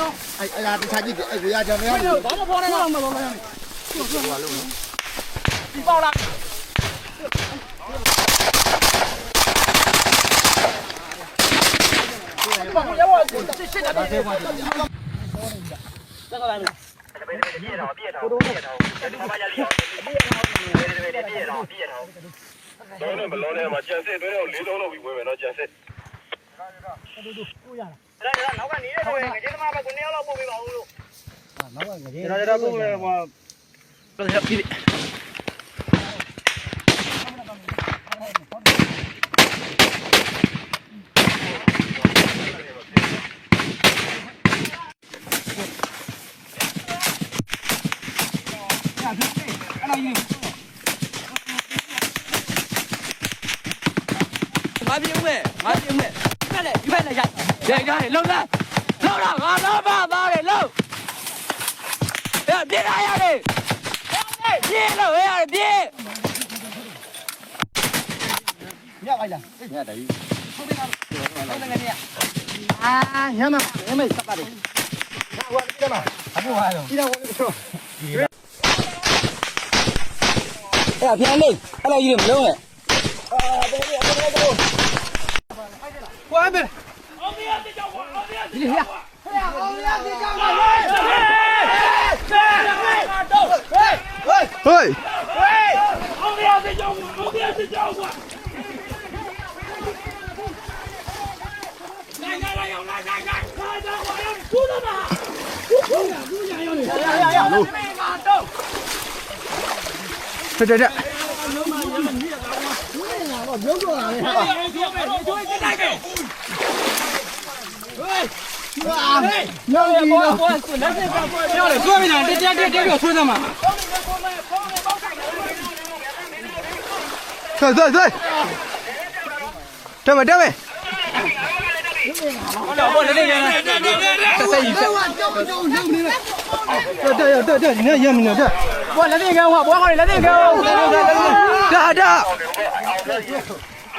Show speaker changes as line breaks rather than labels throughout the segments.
နော်ไอ้ไอ้อ่ะตะชาจิไอ้กูยาจังไม่เอาဘာမှ
ပေါ်နေတော့မပေါ်နေတော့ဒီပေါက်လားဘာမှမရောက်ဘူးစစ်စစ်တာပဲတက်ကြပါမယ်ပြေတော့ပြေတော့ပြေတော့ဘာမှရလျော်ပြေတော့ပြေတော့ပြေတော့တော့ဘလုံးထဲမှာကျန်စစ်တွဲတော့၄လုံးလောက်ပြီးဝင်မယ်နော်ကျန်စစ်ဒါကတော့တူတူကိုရလား နောက်ကနေတဲ့ဆိုရင်ငကြေးသမားပဲကိုနေရောက်တော့ပို့ပေးပါဦးလို့နောက်ကငကြေးကျွန
်တော်တို့ပို့ပေးမှာပြန်ရပြီငါပြုံးမယ်ငါပြုံးမယ် က်နဲ့ဒီဘက်နဲ့ရိုက်ရိုက်ကြတယ်လုံလားလုံတော့ငါတော့မသားတယ်လုံအဲ့ပြေးလာရတယ်ပြေးလို့ဟဲ့ပြေးညလိုက်လားညတယ်ဟုတ်တယ်ဟုတ်တယ်ငါညအာညမညမစပါတယ်ဟာဝါကြည့်လားအဘူဟာရောကြည့်တော့ဝင်တော့အဲ့ပြန်လေးအဲ့လိုကြီးမလုံးနဲ့အာဘယ်လိုလဲဘယ်လိုလဲ 我安排了。奥利
亚在讲话，奥利亚
在讲话，奥利亚在讲话，嘿，嘿，嘿，嘿，嘿，嘿，奥
利亚在讲话，奥利亚在讲话。来来来，有来来来，来来我要出了吧！出呀出呀，要你！呀呀呀！
这这这。 ရောက်ပြီတော့ဘော
ကလက်စက်ကပေါ်ပြောတယ်သွား
ပြီ
လား
တက်တက်တ
က်တက်ပြေ
ာဆွေးသ
မှာ
ဆွေဆွေဆွေတက်မတက်မယ်ဟုတ်
တော့ဘောလ
ည်းလည်းတက်ဆက်ယူဆက်တက်တက်တက်တက်ဒီနေ့ရမနေတက်ဘောလည်းလည်းကောင်းဟာဘောကလည်းလည်းကောင်းတက်တက်တက်တက်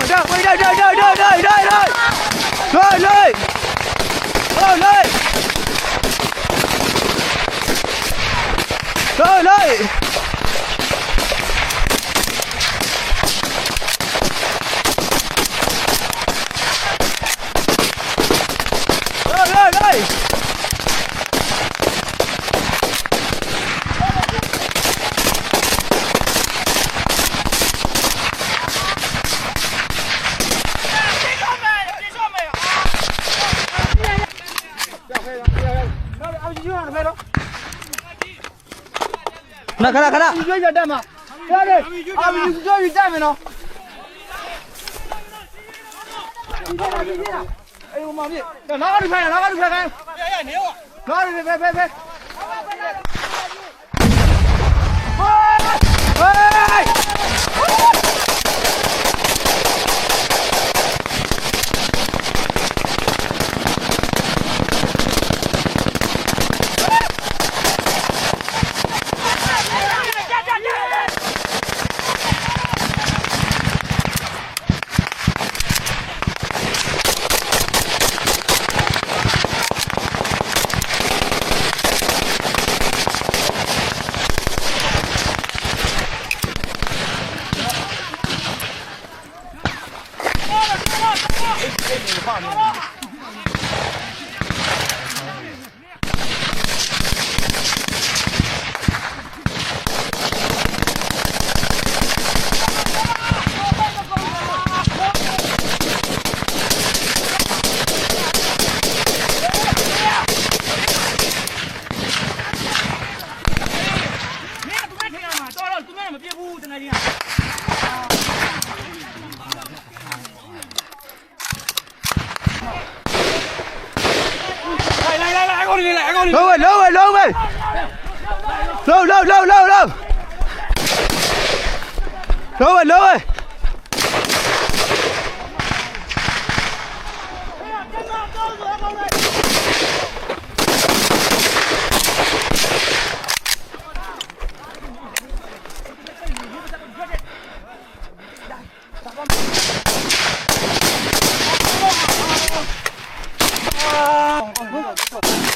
không đâu đi đây đây đây đây đây đây đây đây đây đây đây đây đây Hey, hey, hey! အောက်ကြီးကျွတ်ရမယ်တော့ခဏခဏခဏဒီကျွတ်ရတက်မှာရတယ်အောက်ကြီးကျွတ်ရတက်မယ်နော်哎呦妈逼！哪个都拍，哪个都拍，看。哎呀，你我。哪个拍拍拍拍。那个画面。Lô ơi, lô ơi, lô ơi. Lô lô lô lô lô. Lô ơi, lô ơi. Oh, oh, oh, oh.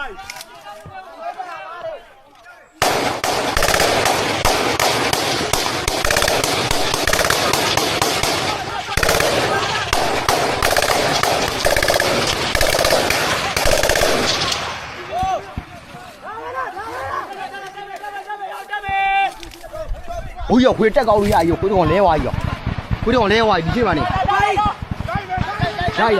ဘိုးရောခွေးတက်ကောင်းလေးရအယိုခွေးတော်လဲဝါကြီးရောခွေးတော်လဲဝါကြီးဒီချိန်မှာနေရိုက်ရ